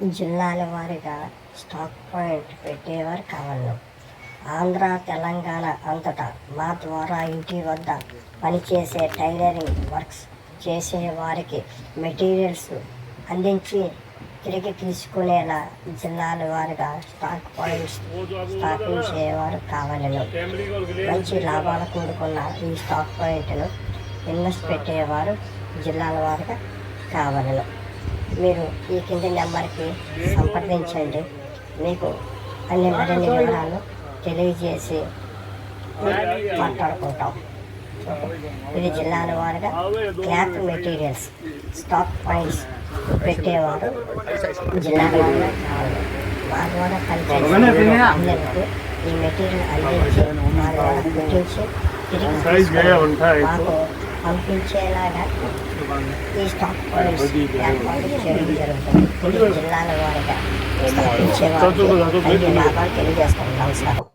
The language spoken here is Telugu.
జిల్లాల వారీగా స్టాక్ పాయింట్ పెట్టేవారు కావాలి ఆంధ్ర తెలంగాణ అంతటా మా ద్వారా ఇంటి వద్ద పనిచేసే టైలరింగ్ వర్క్స్ చేసే వారికి మెటీరియల్స్ అందించి తిరిగి తీసుకునేలా జిల్లాల వారిగా స్టాక్ పాయింట్స్ స్థాపించేవారు కావాలను. మంచి లాభాలు కూడుకున్న ఈ స్టాక్ పాయింట్ను ఇన్వెస్ట్ పెట్టేవారు జిల్లాల వారిగా కావాలను. మీరు ఈ కింది నెంబర్కి సంప్రదించండి. మీకు అన్ని మరిన్ని వివరాలు తెలియజేసి మాట్లాడుకుంటాం. ఇది జిల్లాల వారిగా క్లాత్ మెటీరియల్స్ స్టాక్ పాయింట్స్ పెట్టేవారు వారిగా కావాలి. మా ద్వారా పనిచేసే అందరికీ ఈ మెటీరియల్ అందించి మా ద్వారా కుట్టించి తిరిగి మాకు పంపించేలాగా ఈ స్టాక్ ఏర్పాటు చేయడం జరుగుతుంది జిల్లాల వారిగా అన్ని లాభాలు తెలియజేస్తాం నమస్కారం